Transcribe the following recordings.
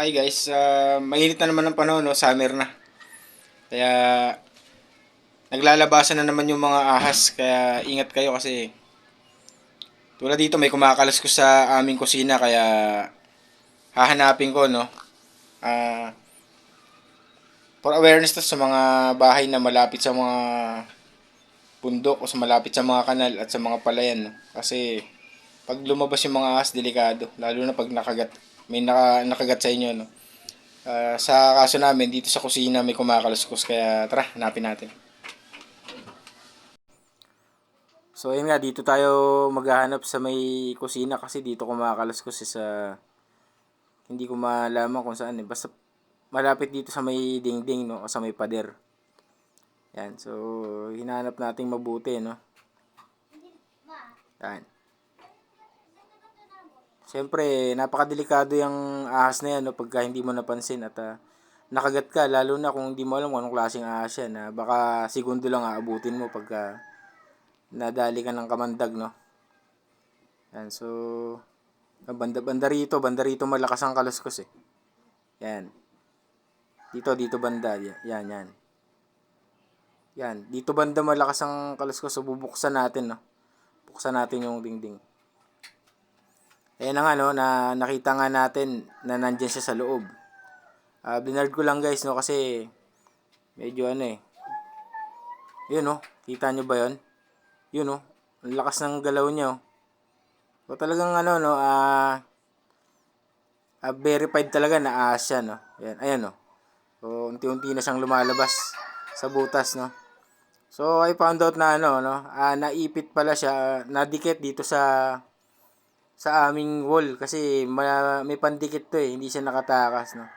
Hi guys, uh, mainit na naman ang panahon, no? summer na. Kaya naglalabasan na naman yung mga ahas, kaya ingat kayo kasi tulad dito may kumakalas ko sa aming kusina kaya hahanapin ko no. Ah for awareness to sa mga bahay na malapit sa mga bundok o sa malapit sa mga kanal at sa mga palayan no. Kasi pag lumabas yung mga ahas delikado lalo na pag nakagat may naka, nakagat sa inyo no. Ah, sa kaso namin dito sa kusina may kumakaluskos kaya tara hanapin natin. So ayun nga dito tayo maghahanap sa may kusina kasi dito kumakaluskos eh, sa hindi ko malaman kung saan eh. Basta malapit dito sa may dingding no o sa may pader. Yan, so hinanap nating mabuti no. Yan. Siyempre, napakadelikado yung ahas na yan no, pagka hindi mo napansin at ah, nakagat ka, lalo na kung hindi mo alam kung anong klaseng ahas yan. ah, baka segundo lang aabutin mo pagka nadali ka ng kamandag, no? Yan, so, banda, banda rito, banda rito malakas ang kaluskos eh. Yan. Dito, dito banda, yan. Yan, yan. dito banda malakas ang kaluskos, so bubuksan natin, no? Buksan natin yung dingding. Ayan na nga no, na nakita nga natin na nandyan siya sa loob. Ah, binard ko lang guys no kasi medyo ano eh. Yun no, kita nyo ba yun? Yun no, ang lakas ng galaw niya oh. So talagang ano no, ah ah, verified talaga na ahas siya no. Ayan, ayan no. So unti-unti na siyang lumalabas sa butas no. So I found out na ano no, ah, naipit pala siya, nadikit dito sa sa aming wall kasi ma- may pandikit to eh, hindi siya nakatakas no.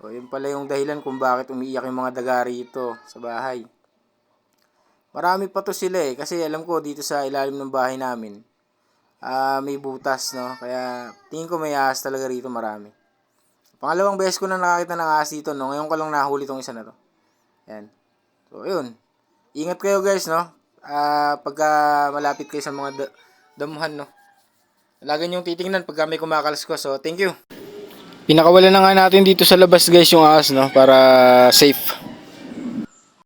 So, yun pala yung dahilan kung bakit umiiyak yung mga daga rito sa bahay. Marami pa to sila eh, kasi alam ko dito sa ilalim ng bahay namin, ah may butas no, kaya tingin ko may ahas talaga rito marami. Pangalawang beses ko na nakakita ng ahas dito no, ngayon ko lang nahuli tong isa na to. Yan. So, yun. Ingat kayo guys no, ah pagka malapit kayo sa mga da- damuhan no. Lagi niyong titingnan pag may kumakalas ko. So, thank you. Pinakawalan na nga natin dito sa labas guys yung ahas, no? Para safe.